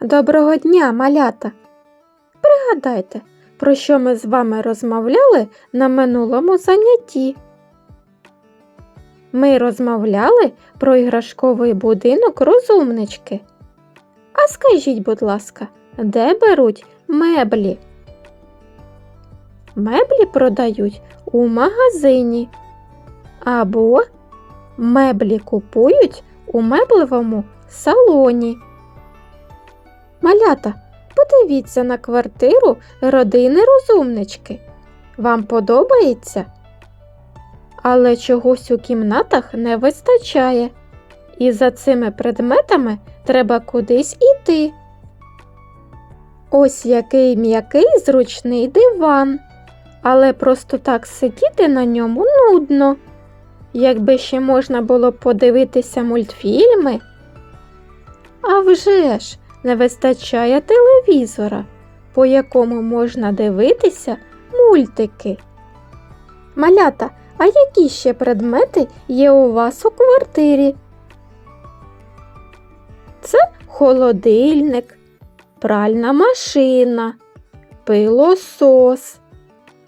Доброго дня, малята! Пригадайте, про що ми з вами розмовляли на минулому занятті. Ми розмовляли про іграшковий будинок розумнички. А скажіть, будь ласка, де беруть меблі? Меблі продають у магазині. Або меблі купують у меблевому салоні. Малята, подивіться на квартиру родини розумнички. Вам подобається? Але чогось у кімнатах не вистачає, і за цими предметами треба кудись іти. Ось який м'який зручний диван, але просто так сидіти на ньому нудно. Якби ще можна було подивитися мультфільми. А вже ж, не вистачає телевізора, по якому можна дивитися мультики. Малята, а які ще предмети є у вас у квартирі? Це холодильник, пральна машина, пилосос,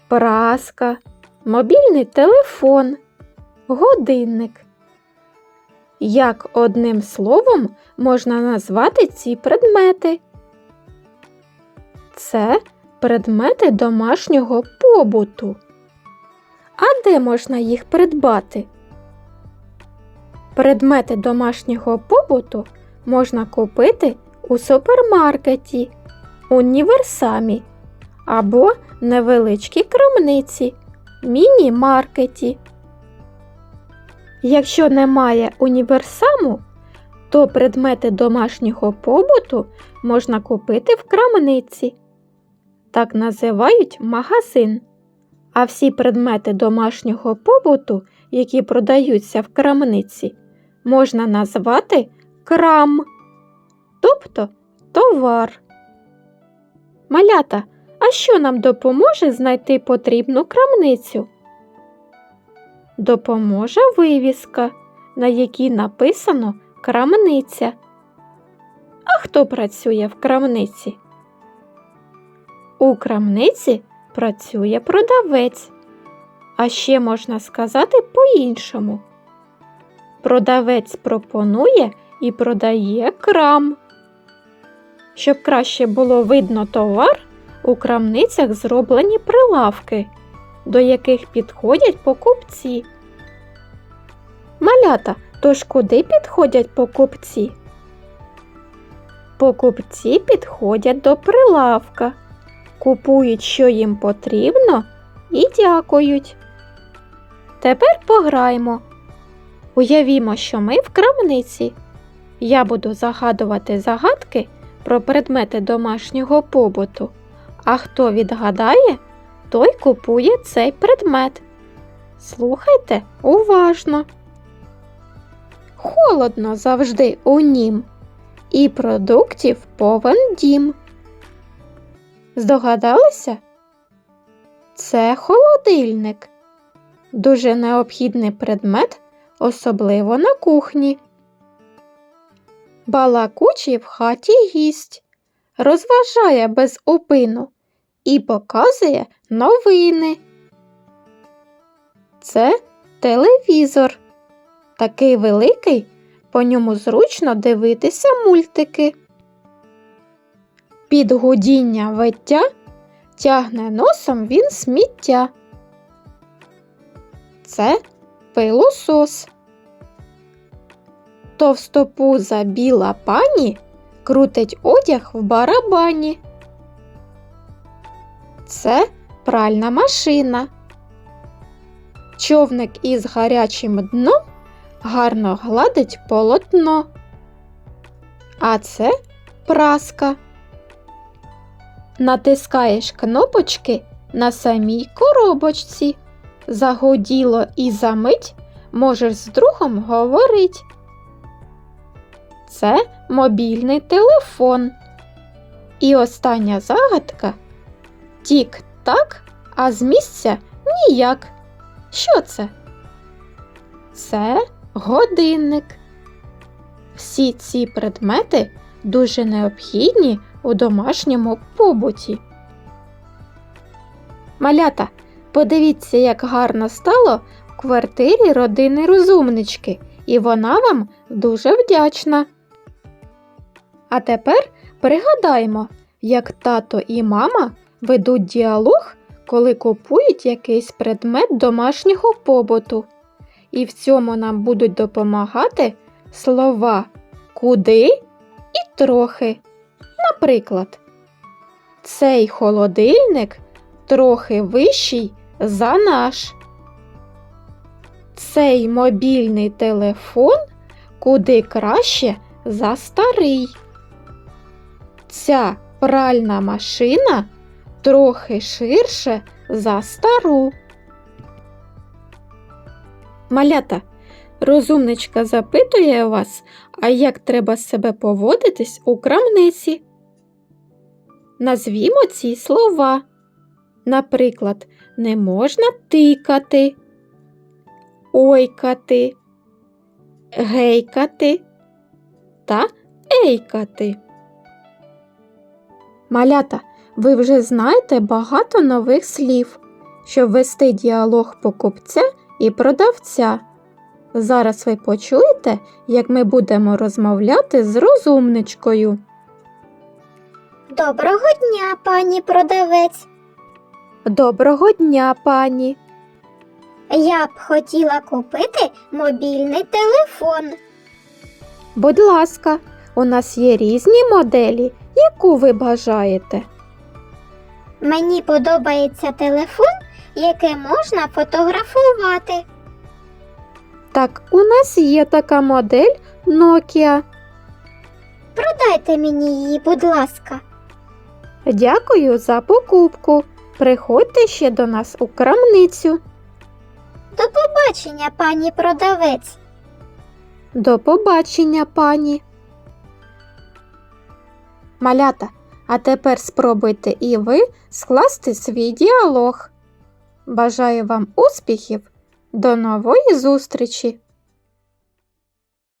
праска, мобільний телефон, годинник. Як одним словом можна назвати ці предмети? Це предмети домашнього побуту. А де можна їх придбати? Предмети домашнього побуту можна купити у супермаркеті, універсамі або невеличкій крамниці, міні-маркеті. Якщо немає універсаму, то предмети домашнього побуту можна купити в крамниці. Так називають магазин. А всі предмети домашнього побуту, які продаються в крамниці, можна назвати крам, тобто товар. Малята, а що нам допоможе знайти потрібну крамницю? Допоможе вивіска, на якій написано крамниця. А хто працює в крамниці? У крамниці працює продавець. А ще можна сказати по-іншому. Продавець пропонує і продає крам. Щоб краще було видно товар, у крамницях зроблені прилавки, до яких підходять покупці. Малята, тож куди підходять покупці? Покупці підходять до прилавка, купують, що їм потрібно, і дякують. Тепер пограємо. Уявімо, що ми в крамниці. Я буду загадувати загадки про предмети домашнього побуту. А хто відгадає, той купує цей предмет. Слухайте уважно. Холодно завжди у нім, і продуктів повен дім. Здогадалися? Це холодильник. Дуже необхідний предмет, особливо на кухні. Балакучий в хаті гість, розважає без упину і показує новини. Це телевізор. Такий великий, по ньому зручно дивитися мультики. Під гудіння виття тягне носом він сміття. Це пилосос. Товстопуза біла пані крутить одяг в барабані. Це пральна машина. Човник із гарячим дном гарно гладить полотно. А це праска. Натискаєш кнопочки на самій коробочці. Загуділо і за мить можеш з другом говорить. Це мобільний телефон. І остання загадка тік-так, а з місця ніяк. Що це? Це годинник. Всі ці предмети дуже необхідні у домашньому побуті. Малята, подивіться, як гарно стало в квартирі родини розумнички, і вона вам дуже вдячна. А тепер пригадаємо, як тато і мама ведуть діалог, коли купують якийсь предмет домашнього побуту. І в цьому нам будуть допомагати слова куди і трохи. Наприклад, цей холодильник трохи вищий за наш. Цей мобільний телефон куди краще за старий. Ця пральна машина трохи ширше за стару. Малята, розумничка запитує вас, а як треба себе поводитись у крамниці. Назвімо ці слова. Наприклад, не можна тикати, ойкати, гейкати та ейкати. Малята, ви вже знаєте багато нових слів, щоб вести діалог покупця і продавця. Зараз ви почуєте, як ми будемо розмовляти з розумничкою. Доброго дня, пані продавець. Доброго дня, пані. Я б хотіла купити мобільний телефон. Будь ласка, у нас є різні моделі, яку ви бажаєте. Мені подобається телефон, який можна фотографувати. Так, у нас є така модель Nokia. Продайте мені її, будь ласка. Дякую за покупку. Приходьте ще до нас у крамницю. До побачення, пані продавець. До побачення, пані. Малята, а тепер спробуйте і ви скласти свій діалог. Бажаю вам успіхів. До нової зустрічі!